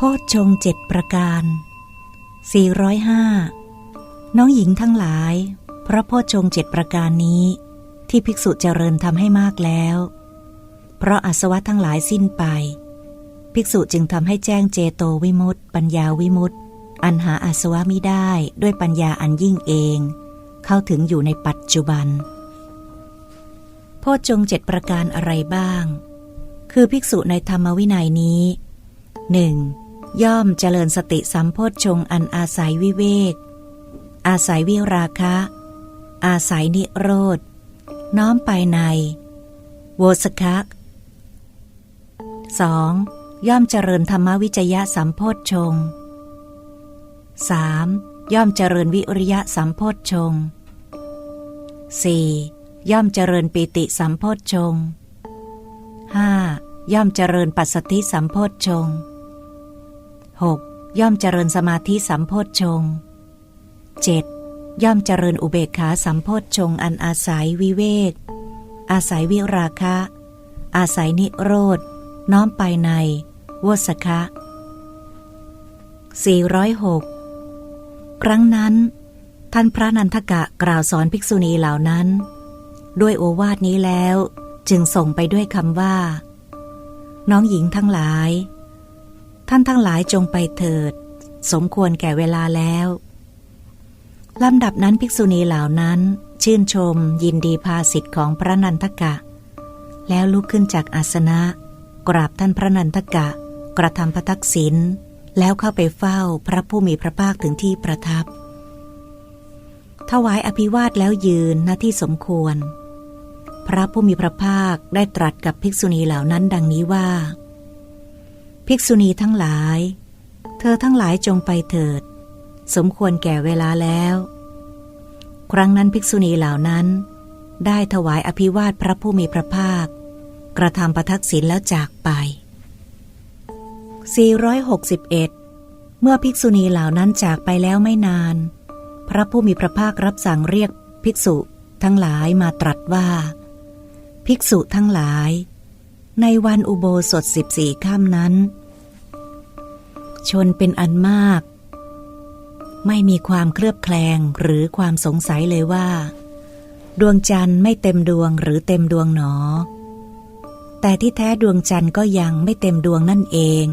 โพชฌงเจ็ดประการ 405 น้องหญิงทั้งหลาย พระโพชฌงเจ็ดประการนี้ ที่ภิกษุเจริญทำให้มากแล้ว เพราะอาสวะทั้งหลายสิ้นไป ภิกษุจึงทำให้แจ้งเจโตวิมุตติปัญญาวิมุตติอันหาอาสวะมิได้ด้วยปัญญาอันยิ่งเอง เข้าถึงอยู่ในปัจจุบัน โพชฌงเจ็ดประการอะไรบ้าง คือภิกษุในธรรมวินัยนี้หนึ่ง ย่อมเจริญสติสัมโพชฌงอันอาศัยวิเวก อาศัยวิราคะ อาศัยนิโรธ น้อมไปใน โวสคัก 2. ย่อมเจริญธรรมวิจยะสัมโพชฌง 3. ย่อมเจริญวิริยะสัมโพชฌง 4. ย่อมเจริญปิติสัมโพชฌง 5. ย่อมเจริญปัสสติสัมโพชฌง 6. ย่อมเจริญสมาธิสัมโพชฌงค์ 7. ย่อมเจริญอุเบกขาสัมโพชฌงค์อันอาศัยวิเวก อาศัยวิราคะ อาศัยนิโรธน้อมไปในวสคะ 406 ครั้งนั้น ท่านพระนันทกะกล่าวสอนภิกษุณีเหล่านั้น ด้วยโอวาทนี้แล้วจึงส่งไปด้วยคำว่า น้องหญิงทั้งหลาย ท่านทั้งหลายจงไปเถิด สมควรแก่เวลาแล้วลำดับนั้นภิกษุณีเหล่านั้นชื่นชมยินดีภาสิทธิ์ของพระนันทกะ แล้วลุกขึ้นจากอาสนะ กราบท่านพระนันทกะ กระทำพระทักษิณแล้วเข้าไปเฝ้าพระผู้มีพระภาคถึงที่ประทับ ถวายอภิวาทแล้วยืนหน้าที่สมควร พระผู้มีพระภาคได้ตรัสกับภิกษุณีเหล่านั้นดังนี้ว่า ภิกษุณีทั้งหลาย เธอทั้งหลายจงไปเถิด สมควรแก่เวลาแล้ว ครั้งนั้นภิกษุณีเหล่านั้น ได้ถวายอภิวาทพระผู้มีพระภาค กระทำประทักษิณแล้วจากไป 461 เมื่อภิกษุณีเหล่านั้นจากไปแล้วไม่นาน พระผู้มีพระภาครับสั่งเรียกภิกษุทั้งหลายมาตรัสว่า ภิกษุทั้งหลาย ในวันอุโบสถสิบสี่ค่ำนั้น ชนเป็นอันมาก ไม่มีความเคลือบแคลงหรือความสงสัยเลยว่า ดวงจันทร์ไม่เต็มดวงหรือเต็มดวงหนอ แต่ที่แท้ดวงจันทร์ก็ยังไม่เต็มดวงนั่นเอง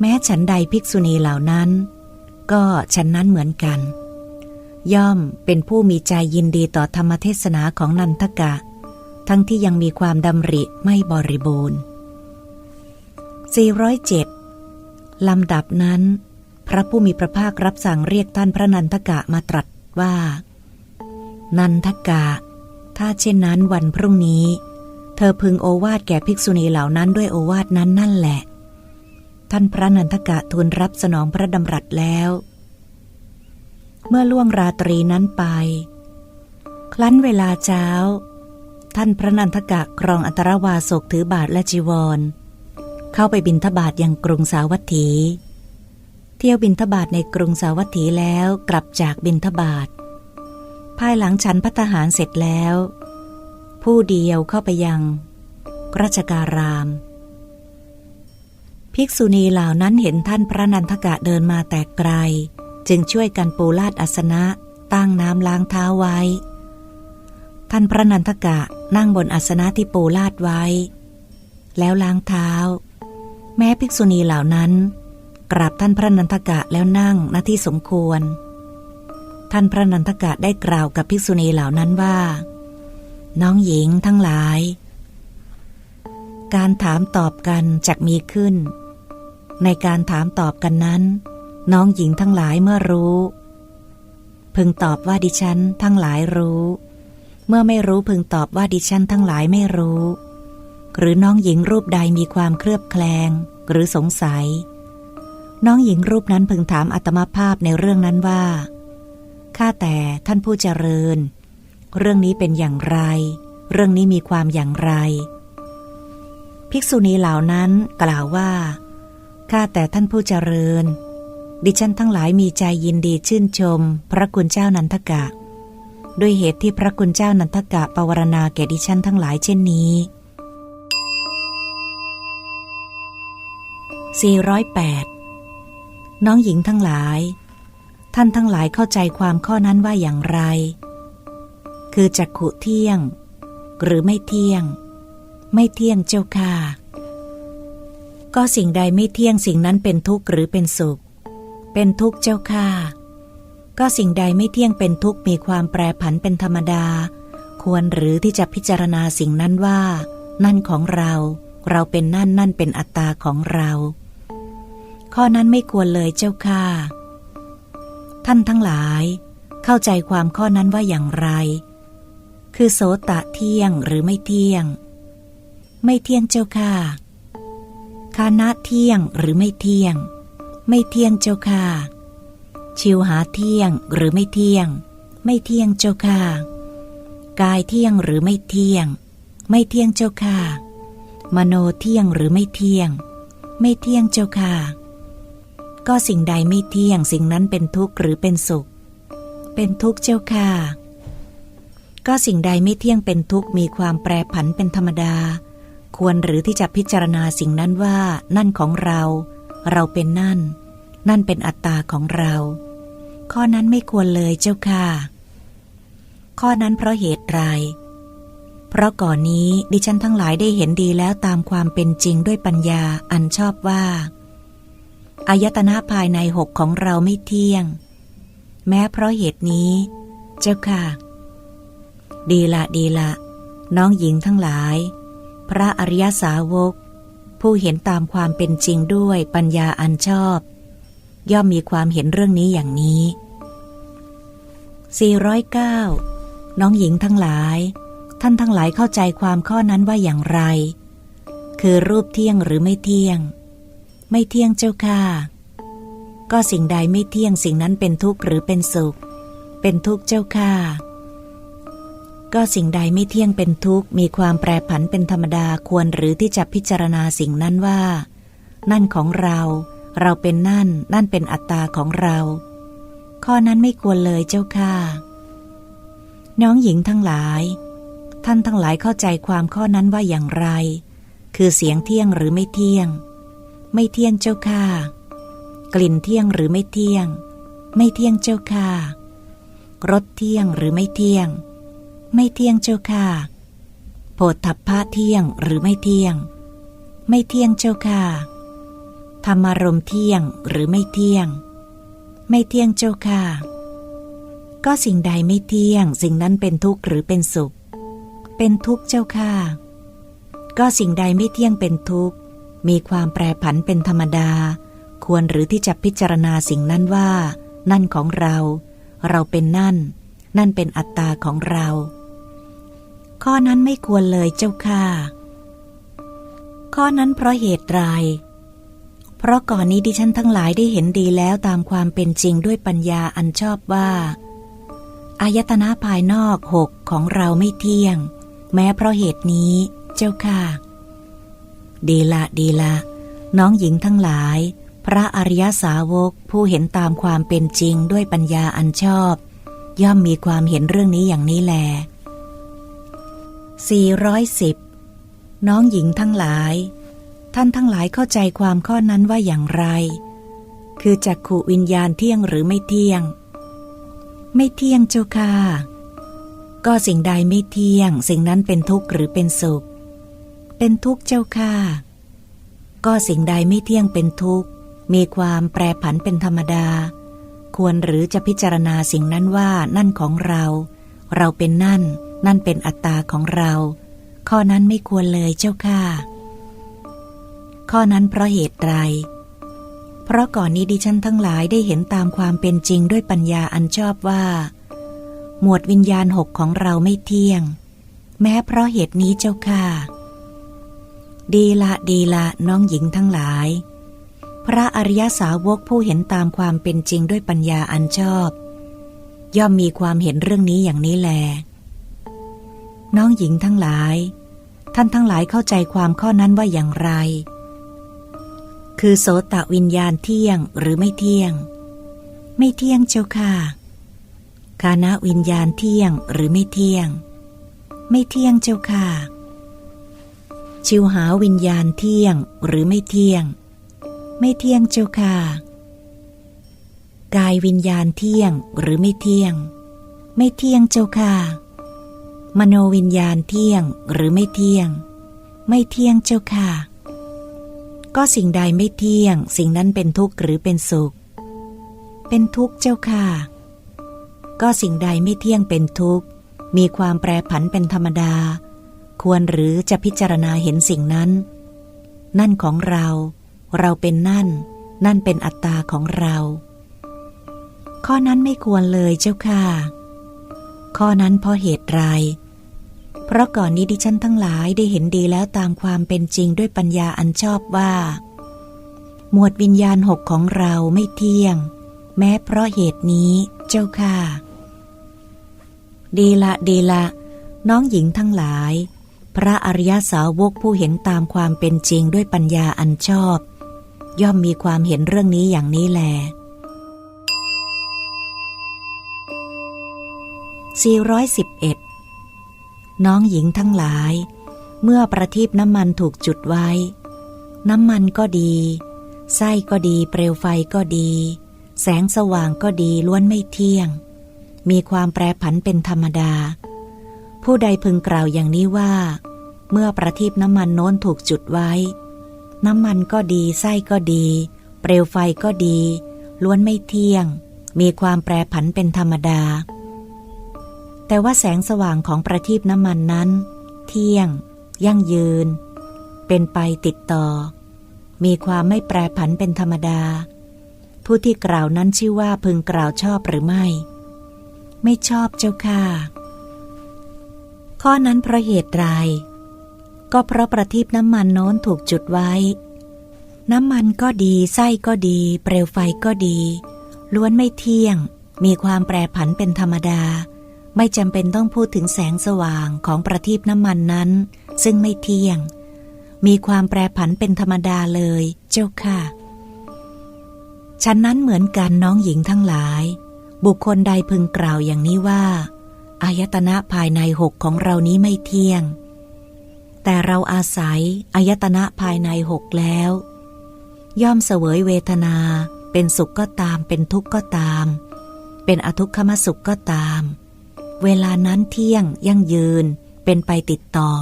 แม้ฉันใดภิกษุณีเหล่านั้น ก็ฉันนั้นเหมือนกัน ย่อมเป็นผู้มีใจยินดีต่อธรรมเทศนาของนันทกะ ทั้งที่ยังมีความดำริไม่บริบูรณ์407 ลำดับนั้น พระผู้มีพระภาครับสั่งเรียกท่านพระนันทกะมาตรัสว่า นันทกะ ถ้าเช่นนั้นวันพรุ่งนี้ เธอพึงโอวาดแก่ภิกษุณีเหล่านั้นด้วยโอวาดนั้นนั่นแหละ ท่านพระนันทกะทูลรับสนองพระดำรัสแล้ว เมื่อล่วงราตรีนั้นไปครั้นเวลาเช้า ท่านพระนันทกะครองอัตรวาสกถือบาทและจีวร เข้าไปบินทบาทยังกรุงสาวัตถี เที่ยวบินทบาทในกรุงสาวัตถีแล้วกลับจากบินทบาท ภายหลังฉันพัตหารเสร็จแล้ว ผู้เดียวเข้าไปยังราชการาม ภิกษุณีเหล่านั้นเห็นท่านพระนันทกะเดินมาแต่ไกล จึงช่วยกันปูลาดอาสนะตั้งน้ำล้างเท้าไว้ ท่านพระนันทกะนั่งบนอาสนะที่ปูลาดไว้ แล้วล้างเท้า แม้ภิกษุณีเหล่านั้น กราบท่านพระนันทกะแล้วนั่งหน้าที่สมควร ท่านพระนันทกะได้กล่าวกับภิกษุณีเหล่านั้นว่า น้องหญิงทั้งหลาย การถามตอบกันจะมีขึ้น ในการถามตอบกันนั้น น้องหญิงทั้งหลายเมื่อรู้ พึงตอบว่าดิฉันทั้งหลายรู้ เมื่อไม่รู้พึงตอบว่าดิฉันทั้งหลายไม่รู้ หรือน้องหญิงรูปใดมีความเคลือบแคลงหรือสงสัย น้องหญิงรูปนั้นพึงถามอัตมาภาพในเรื่องนั้นว่า ข้าแต่ท่านผู้เจริญ เรื่องนี้เป็นอย่างไร เรื่องนี้มีความอย่างไร ภิกษุณีเหล่านั้นกล่าวว่า ข้าแต่ท่านผู้เจริญ ดิฉันทั้งหลายมีใจยินดีชื่นชม พระคุณเจ้านันทกะ ด้วยเหตุที่พระคุณเจ้านันทกะปวารณาแก่ดิฉันทั้งหลายเช่นนี้ 408 น้องหญิงทั้งหลาย ท่านทั้งหลายเข้าใจความข้อนั้นว่าอย่างไร คือจักขุเที่ยง หรือไม่เที่ยง ไม่เที่ยงเจ้าค่ะก็สิ่งใดไม่เที่ยงสิ่งนั้นเป็นทุกข์หรือเป็นสุข เป็นทุกข์เจ้าค่ะ ก็สิ่งใดไม่เที่ยงเป็นทุกข์มีความแปรผันเป็นธรรมดา ควรหรือที่จะพิจารณาสิ่งนั้นว่า นั่นของเรา เราเป็นนั่นนั่นเป็นอัตตาของเรา ข้อนั้นไม่ควรเลยเจ้าค่ะ ท่านทั้งหลาย เข้าใจความข้อนั้นว่าอย่างไร คือโสตะเที่ยงหรือไม่เที่ยง ไม่เที่ยงเจ้าค่ะคานะเที่ยงหรือไม่เที่ยง ไม่เที่ยงเจ้าค่ะ ชิวหาเที่ยงหรือไม่เที่ยง ไม่เที่ยงเจ้าค่ะ กายเที่ยงหรือไม่เที่ยง ไม่เที่ยงเจ้าค่ะ มโนเที่ยงหรือไม่เที่ยง ไม่เที่ยงเจ้าค่ะ ก็สิ่งใดไม่เที่ยงสิ่งนั้นเป็นทุกข์หรือเป็นสุข เป็นทุกข์เจ้าค่ะ ก็สิ่งใดไม่เที่ยงเป็นทุกข์มีความแปรผันเป็นธรรมดา ควรหรือที่จะพิจารณาสิ่งนั้นว่านั่นของเรา เราเป็นนั่น นั่นเป็นอัตตาของเรา ข้อนั้นไม่ควรเลยเจ้าค่ะ ข้อนั้นเพราะเหตุไรเพราะก่อนนี้ดิฉันทั้งหลายได้เห็นดีแล้วตามความเป็นจริงด้วยปัญญาอันชอบว่า อายตนะภายในหกของเราไม่เที่ยง แม้เพราะเหตุนี้ เจ้าค่ะ ดีละดีละ น้องหญิงทั้งหลาย พระอริยสาวก ผู้เห็นตามความเป็นจริงด้วยปัญญาอันชอบ ย่อมมีความเห็นเรื่องนี้อย่างนี้ 409 น้องหญิงทั้งหลาย ท่านทั้งหลายเข้าใจความข้อนั้นว่าอย่างไร คือรูปเที่ยงหรือไม่เที่ยง ไม่เที่ยงเจ้าค่ะ ก็สิ่งใดไม่เที่ยงสิ่งนั้นเป็นทุกข์หรือเป็นสุข เป็นทุกข์เจ้าค่ะ ก็สิ่งใดไม่เที่ยงเป็นทุกข์มีความแปรผันเป็นธรรมดาควรหรือที่จะพิจารณาสิ่งนั้นว่า นั่นของเรา เราเป็นนั่น นั่นเป็นอัตตาของเรา ข้อนั้นไม่ควรเลยเจ้าค่ะ น้องหญิงทั้งหลาย ท่านทั้งหลายเข้าใจความข้อนั้นว่าอย่างไร คือเสียงเที่ยงหรือไม่เที่ยง ไม่เที่ยงเจ้าค่ะ กลิ่นเที่ยงหรือไม่เที่ยง ไม่เที่ยงเจ้าค่ะ รสเที่ยงหรือไม่เที่ยง ไม่เที่ยงเจ้าค่ะโผฏฐัพพะเที่ยงหรือไม่เที่ยง ไม่เที่ยงเจ้าค่ะ ธรรมารมเที่ยงหรือไม่เที่ยง ไม่เที่ยงเจ้าค่ะ ก็สิ่งใดไม่เที่ยง สิ่งนั้นเป็นทุกข์หรือเป็นสุข เป็นทุกข์เจ้าค่ะ ก็สิ่งใดไม่เที่ยงเป็นทุกข์ มีความแปรผันเป็นธรรมดา ควรหรือที่จะพิจารณาสิ่งนั้นว่า นั่นของเรา เราเป็นนั่น นั่นเป็นอัตตาของเรา ข้อนั้นไม่ควรเลยเจ้าค่ะ ข้อนั้นเพราะเหตุไรเพราะก่อนนี้ดิฉันทั้งหลายได้เห็นดีแล้วตามความเป็นจริงด้วยปัญญาอันชอบว่าอายตนะภายนอกหกของเราไม่เที่ยง แม้เพราะเหตุนี้เจ้าค่ะ ดีละดีละ น้องหญิงทั้งหลาย พระอริยสาวกผู้เห็นตามความเป็นจริงด้วยปัญญาอันชอบ ย่อมมีความเห็นเรื่องนี้อย่างนี้แล 410 น้องหญิงทั้งหลาย ท่านทั้งหลายเข้าใจความข้อนั้นว่าอย่างไร คือจักขูวิญญาณเที่ยงหรือไม่เที่ยง ไม่เที่ยงเจ้าค่ะก็สิ่งใดไม่เที่ยง สิ่งนั้นเป็นทุกข์หรือเป็นสุข เป็นทุกข์เจ้าค่ะ ก็สิ่งใดไม่เที่ยงเป็นทุกข์ มีความแปรผันเป็นธรรมดา ควรหรือจะพิจารณาสิ่งนั้นว่านั่นของเรา เราเป็นนั่น นั่นเป็นอัตตาของเรา ข้อนั้นไม่ควรเลยเจ้าค่ะ ข้อนั้นเพราะเหตุไรเพราะก่อนนี้ดิฉันทั้งหลายได้เห็นตามความเป็นจริงด้วยปัญญาอันชอบว่า หมวดวิญญาณหกของเราไม่เที่ยง แม้เพราะเหตุนี้เจ้าค่ะ ดีละดีละน้องหญิงทั้งหลาย พระอริยสาวกผู้เห็นตามความเป็นจริงด้วยปัญญาอันชอบ ย่อมมีความเห็นเรื่องนี้อย่างนี้แล น้องหญิงทั้งหลาย ท่านทั้งหลายเข้าใจความข้อนั้นว่าอย่างไร คือโสตะวิญญาณเที่ยงหรือไม่เที่ยง ไม่เที่ยงเจ้าค่ะคานะวิญญาณเที่ยงหรือไม่เที่ยง ไม่เที่ยงเจ้าค่ะ ชิวหาวิญญาณเที่ยงหรือไม่เที่ยง ไม่เที่ยงเจ้าค่ะ กายวิญญาณเที่ยงหรือไม่เที่ยง ไม่เที่ยงเจ้าค่ะ มโนวิญญาณเที่ยงหรือไม่เที่ยง ไม่เที่ยงเจ้าค่ะ ก็สิ่งใดไม่เที่ยง สิ่งนั้นเป็นทุกข์หรือเป็นสุข เป็นทุกข์เจ้าค่ะ ก็สิ่งใดไม่เที่ยงเป็นทุกข์มีความแปรผันเป็นธรรมดา ควรหรือจะพิจารณาเห็นสิ่งนั้น นั่นของเรา เราเป็นนั่น นั่นเป็นอัตตาของเรา ข้อนั้นไม่ควรเลยเจ้าค่ะ ข้อนั้นเพราะเหตุไร เพราะก่อนนี้ดิฉันทั้งหลายได้เห็นดีแล้วตามความเป็นจริงด้วยปัญญาอันชอบว่า หมวดวิญญาณหกของเราไม่เที่ยง แม้เพราะเหตุนี้เจ้าค่ะ ดีละดีละน้องหญิงทั้งหลาย พระอริยสาวกผู้เห็นตามความเป็นจริงด้วยปัญญาอันชอบ ย่อมมีความเห็นเรื่องนี้อย่างนี้แล 411 น้องหญิงทั้งหลาย เมื่อประทีปน้ำมันถูกจุดไว้ น้ำมันก็ดี ไส้ก็ดี เปลวไฟก็ดี แสงสว่างก็ดีล้วนไม่เที่ยง มีความแปรผันเป็นธรรมดา ผู้ใดพึงกล่าวอย่างนี้ว่า เมื่อประทีปน้ำมันโน้นถูกจุดไว้ น้ำมันก็ดีไส้ก็ดี เปลวไฟก็ดี ล้วนไม่เที่ยง มีความแปรผันเป็นธรรมดา แต่ว่าแสงสว่างของประทีปน้ำมันนั้น เที่ยง ยั่งยืน เป็นไปติดต่อ มีความไม่แปรผันเป็นธรรมดา ผู้ที่กล่าวนั้นชื่อว่าพึงกล่าวชอบหรือไม่ ไม่ชอบเจ้าค่ะ ข้อนั้นเพราะเหตุไรก็เพราะประทีปน้ำมันโน้นถูกจุดไว้ น้ำมันก็ดีไส้ก็ดี เปลวไฟก็ดี ล้วนไม่เที่ยง มีความแปรผันเป็นธรรมดา ไม่จำเป็นต้องพูดถึงแสงสว่างของประทีปน้ำมันนั้น ซึ่งไม่เที่ยง มีความแปรผันเป็นธรรมดาเลยเจ้าค่ะฉันนั้นเหมือนกันน้องหญิงทั้งหลาย บุคคลใดพึงกล่าวอย่างนี้ว่า อายตนะภายในหกของเรานี้ไม่เที่ยง แต่เราอาศัยอายตนะภายในหกแล้ว ย่อมเสวยเวทนา เป็นสุขก็ตาม เป็นทุกข์ก็ตาม เป็นอทุกขมสุขก็ตาม เวลานั้นเที่ยงยั่งยืน เป็นไปติดต่อ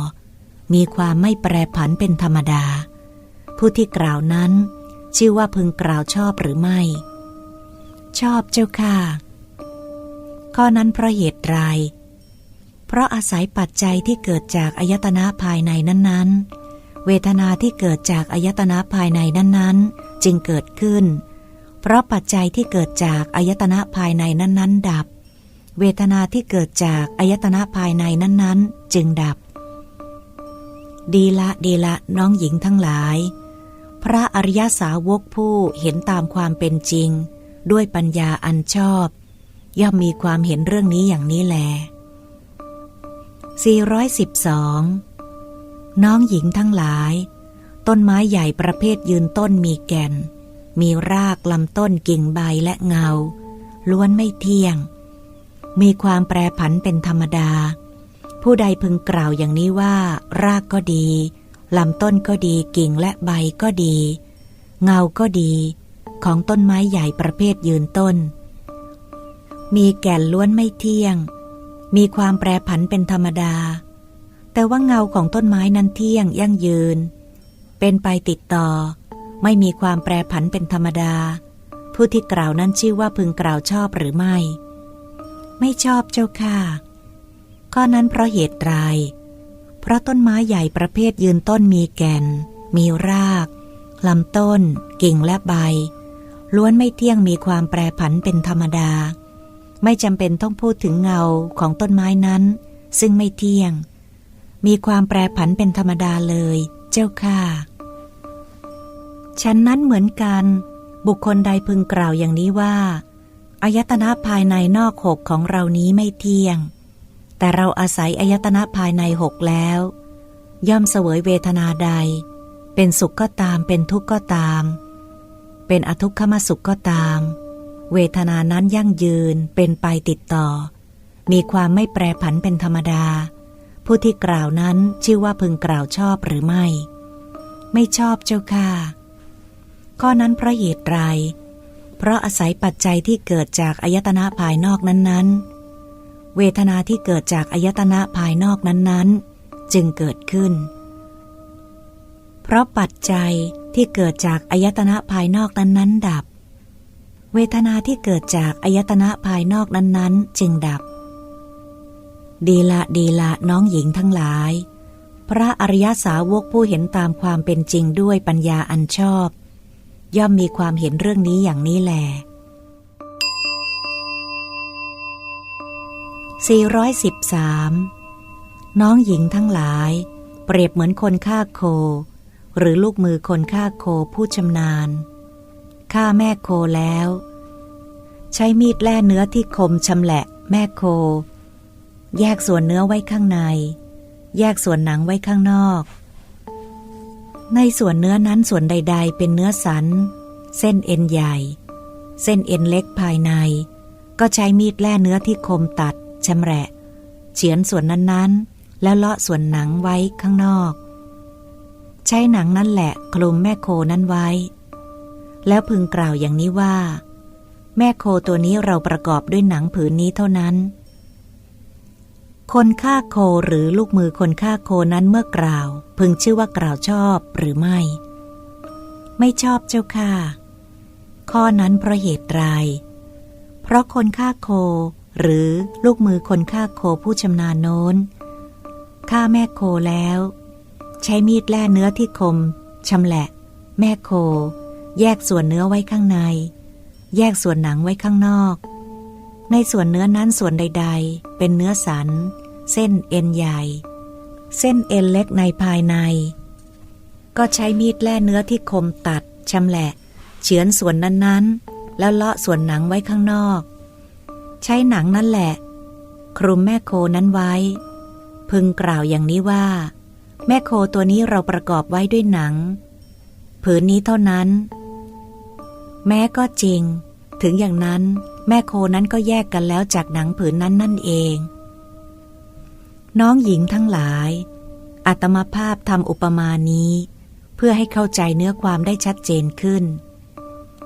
มีความไม่แปรผันเป็นธรรมดา ผู้ที่กล่าวนั้น ชื่อว่าพึงกล่าวชอบหรือไม่ ชอบเจ้าค่ะ ข้อนั้นเพราะเหตุไร เพราะอาศัยปัจจัยที่เกิดจากอายตนะภายในนั้นๆ เวทนาที่เกิดจากอายตนะภายในนั้นๆ จึงเกิดขึ้น เพราะปัจจัยที่เกิดจากอายตนะภายในนั้นๆ ดับ เวทนาที่เกิดจากอายตนะภายในนั้นๆ จึงดับ ดีละดีละน้องหญิงทั้งหลาย พระอริยสาวกผู้เห็นตามความเป็นจริง ด้วยปัญญาอันชอบ ย่อมมีความเห็นเรื่องนี้อย่างนี้แล 412 น้องหญิงทั้งหลาย ต้นไม้ใหญ่ประเภทยืนต้นมีแก่น มีรากลำต้นกิ่งใบและเงา ล้วนไม่เที่ยง มีความแปรผันเป็นธรรมดา ผู้ใดพึงกล่าวอย่างนี้ว่า รากก็ดีลำต้นก็ดีกิ่งและใบก็ดี เงาก็ดี ของต้นไม้ใหญ่ประเภทยืนต้น มีแก่นล้วนไม่เที่ยง มีความแปรผันเป็นธรรมดา แต่ว่าเงาของต้นไม้นั้นเที่ยงยั่งยืน เป็นไปติดต่อ ไม่มีความแปรผันเป็นธรรมดา ผู้ที่กล่าวนั้นชื่อว่าพึงกล่าวชอบหรือไม่ ไม่ชอบเจ้าค่ะ ข้อนั้นเพราะเหตุไรเพราะต้นไม้ใหญ่ประเภทยืนต้นมีแก่น มีรากลำต้น กิ่งและใบ ล้วนไม่เที่ยงมีความแปรผันเป็นธรรมดา ไม่จำเป็นต้องพูดถึงเงาของต้นไม้นั้น ซึ่งไม่เที่ยง มีความแปรผันเป็นธรรมดาเลยเจ้าค่ะฉันนั้นเหมือนกัน บุคคลใดพึงกล่าวอย่างนี้ว่าอายตนะภายในนอกหกของเรานี้ไม่เที่ยง แต่เราอาศัยอายตนะภายในหกแล้ว ย่อมเสวยเวทนาใด เป็นสุขก็ตาม เป็นทุกข์ก็ตาม เป็นอทุกขมสุขก็ตาม เวทนานั้นยั่งยืนเป็นไปติดต่อ มีความไม่แปรผันเป็นธรรมดา ผู้ที่กล่าวนั้นชื่อว่าพึงกล่าวชอบหรือไม่ ไม่ชอบเจ้าค่ะข้อนั้นเพราะเหตุไร เพราะอาศัยปัจจัยที่เกิดจากอายตนะภายนอกนั้นๆ เวทนาที่เกิดจากอายตนะภายนอกนั้นๆ จึงเกิดขึ้น เพราะปัจจัยที่เกิดจากอายตนะภายนอกนั้นๆดับ เวทนาที่เกิดจากอายตนะภายนอกนั้นๆ จึงดับ ดีละดีละน้องหญิงทั้งหลาย พระอริยสาวกผู้เห็นตามความเป็นจริงด้วยปัญญาอันชอบ ย่อมมีความเห็นเรื่องนี้อย่างนี้แหล413 น้องหญิงทั้งหลาย เปรียบเหมือนคนฆ่าโค หรือลูกมือคนฆ่าโคผู้ชำนาญ ฆ่าแม่โคแล้ว ใช้มีดแล่เนื้อที่คมชำแหละแม่โค แยกส่วนเนื้อไว้ข้างใน แยกส่วนหนังไว้ข้างนอก ในส่วนเนื้อนั้นส่วนใด ๆ เป็นเนื้อสัน เส้นเอ็นใหญ่ เส้นเอ็นเล็กภายใน ก็ใช้มีดแล่เนื้อที่คมตัดชำแหละเฉือนส่วนนั้นๆ แล้วเลาะส่วนหนังไว้ข้างนอก ใช้หนังนั่นแหละคลุมแม่โคนั้นไว้ แล้วพึงกล่าวอย่างนี้ว่า แม่โคตัวนี้เราประกอบด้วยหนังผืนนี้เท่านั้น คนฆ่าโคหรือลูกมือคนฆ่าโคนั้นเมื่อกล่าว พึงชื่อว่ากล่าวชอบหรือไม่ ไม่ชอบเจ้าค่ะ ข้อนั้นเพราะเหตุไรเพราะคนฆ่าโคหรือลูกมือคนฆ่าโคผู้ชำนาญโน้นฆ่าแม่โคแล้ว ใช้มีดแล่เนื้อที่คมชำแหละ แม่โค แยกส่วนเนื้อไว้ข้างใน แยกส่วนหนังไว้ข้างนอก ในส่วนเนื้อนั้นส่วนใด ๆ เป็นเนื้อสัน เส้นเอ็นใหญ่ เส้นเอ็นเล็กในภายใน ก็ใช้มีดแล่เนื้อที่คมตัดชำแหละเฉือนส่วนนั้นๆ แล้วเลาะส่วนหนังไว้ข้างนอก ใช้หนังนั่นแหละ คลุมแม่โคนั้นไว้ พึงกล่าวอย่างนี้ว่า แม่โคตัวนี้เราประกอบไว้ด้วยหนัง ผืนนี้เท่านั้น แม้ก็จริง ถึงอย่างนั้นแม่โคนั้นก็แยกกันแล้วจากหนังผืนนั้นนั่นเอง น้องหญิงทั้งหลาย อัตมาภาพทำอุปมานี้ เพื่อให้เข้าใจเนื้อความได้ชัดเจนขึ้น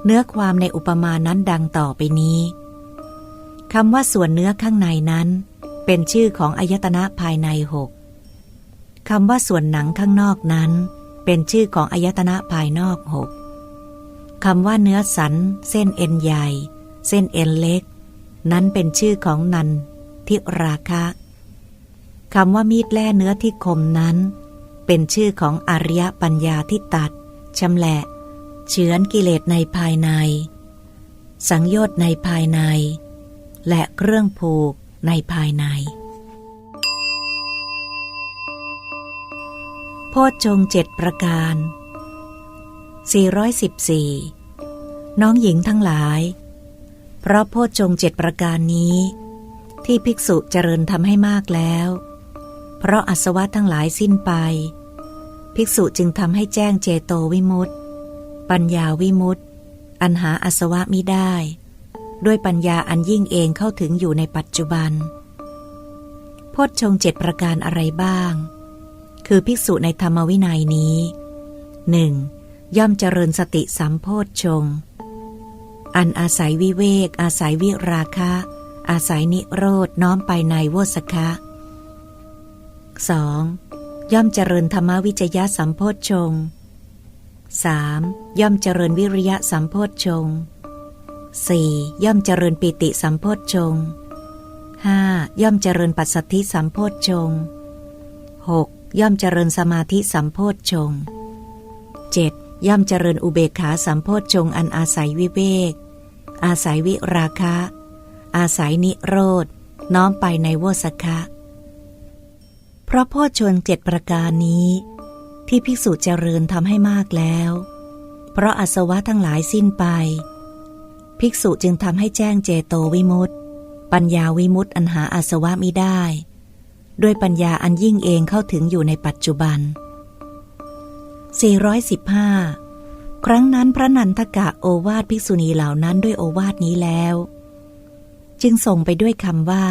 เนื้อความในอุปมานั้นดังต่อไปนี้คำว่าส่วนเนื้อข้างในนั้น เป็นชื่อของอายตนะภายในหกคำว่าส่วนหนังข้างนอกนั้น เป็นชื่อของอายตนะภายนอกหก คำว่าเนื้อสัน เส้นเอ็นใหญ่ เส้นเอ็นเล็ก นั้นเป็นชื่อของนันทิราคะคำว่ามีดแล่เนื้อที่คมนั้น เป็นชื่อของอริยปัญญาที่ตัดชำแหละ เฉือนกิเลสในภายใน สังโยชน์ในภายใน และเครื่องผูกในภายใน โพชฌงเจ็ดประการ 414 น้องหญิงทั้งหลาย เพราะโพชฌงเจ็ดประการนี้ ที่ภิกษุเจริญทำให้มากแล้ว เพราะอาสวะทั้งหลายสิ้นไป ภิกษุจึงทำให้แจ้งเจโตวิมุตติ ปัญญาวิมุตติ อันหาอาสวะมิได้ ด้วยปัญญาอันยิ่งเองเข้าถึงอยู่ในปัจจุบัน โพชฌงเจ็ดประการอะไรบ้าง คือภิกษุในธรรมวินัยนี้หนึ่งย่อมเจริญสติสัมโพชฌงค์ อันอาศัยวิเวก อาศัยวิราคะ อาศัยนิโรดน้อมไปในโวสคะ 2. ย่อมเจริญธรรมวิจยะสัมโพชฌงค์ 3. ย่อมเจริญวิริยะสัมโพชฌงค์ 4. ย่อมเจริญปิติสัมโพชฌงค์ 5. ย่อมเจริญปัสสัทธิสัมโพชฌงค์ 6. ย่อมเจริญสมาธิสัมโพชฌงค์ 7. ย่อมเจริญอุเบกขาสัมโพชฌงค์อันอาศัยวิเวก อาศัยวิราคะ อาศัยนิโรธ น้อมไปในโวสคะ เพราะพชฌงค์เจ็ดประการนี้ ที่ภิกษุเจริญทำให้มากแล้ว เพราะอาสวะทั้งหลายสิ้นไป ภิกษุจึงทำให้แจ้งเจโตวิมุตติ ปัญญาวิมุตติอันหาอาสวะมิได้ ด้วยปัญญาอันยิ่งเองเข้าถึงอยู่ในปัจจุบัน 415 ครั้งนั้นพระนันทกะโอวาทภิกษุณีเหล่านั้นด้วยโอวาทนี้แล้ว จึงส่งไปด้วยคำว่า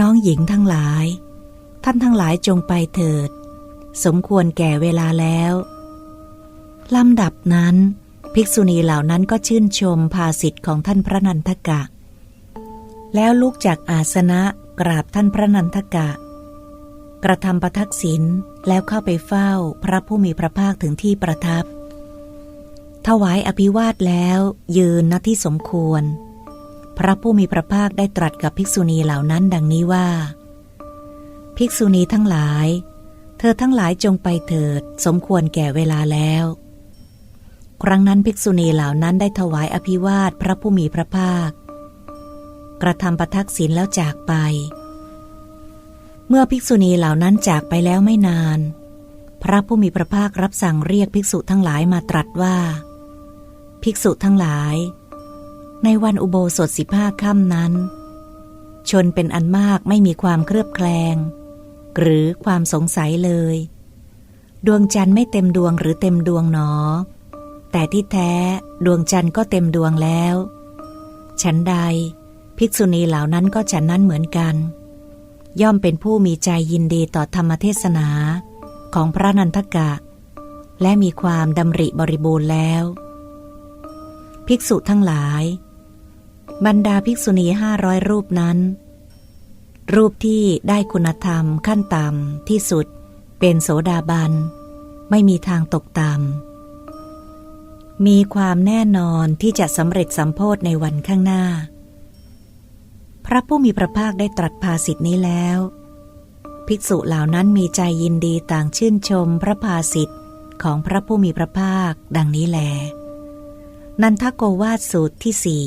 น้องหญิงทั้งหลาย ท่านทั้งหลายจงไปเถิด สมควรแก่เวลาแล้วลำดับนั้น ภิกษุณีเหล่านั้นก็ชื่นชมภาสิทธิ์ของท่านพระนันทกะ แล้วลุกจากอาสนะกราบท่านพระนันทกะ กระทำประทักษิณแล้วเข้าไปเฝ้าพระผู้มีพระภาคถึงที่ประทับ ถวายอภิวาทแล้วยืนณที่สมควร พระผู้มีพระภาคได้ตรัสกับภิกษุณีเหล่านั้นดังนี้ว่า ภิกษุณีทั้งหลาย เธอทั้งหลายจงไปเถิด สมควรแก่เวลาแล้ว ครั้งนั้นภิกษุณีเหล่านั้นได้ถวายอภิวาทพระผู้มีพระภาค กระทำประทักษิณแล้วจากไป เมื่อภิกษุณีเหล่านั้นจากไปแล้วไม่นาน พระผู้มีพระภาครับสั่งเรียกภิกษุทั้งหลายมาตรัสว่า ภิกษุทั้งหลาย ในวันอุโบสถสิบห้าค่ำนั้น ชนเป็นอันมากไม่มีความเครือบแคลง หรือความสงสัยเลย ดวงจันทร์ไม่เต็มดวงหรือเต็มดวงหนอ แต่ที่แท้ดวงจันทร์ก็เต็มดวงแล้ว ฉันใด ภิกษุณีเหล่านั้นก็ฉันนั้นเหมือนกัน ย่อมเป็นผู้มีใจยินดีต่อธรรมเทศนาของพระนันทกะ และมีความดำริบริบูรณ์แล้ว ภิกษุทั้งหลาย บรรดาภิกษุณีห้าร้อยรูปนั้น รูปที่ได้คุณธรรมขั้นต่ำที่สุด เป็นโสดาบัน ไม่มีทางตกต่ำมีความแน่นอนที่จะสำเร็จสัมโพธในวันข้างหน้า พระผู้มีพระภาคได้ตรัสภาสิทธินี้แล้ว ภิกษุเหล่านั้นมีใจยินดีต่างชื่นชมพระภาสิทธิ์ของพระผู้มีพระภาคดังนี้แล นันทโกวาทสูตรที่สี่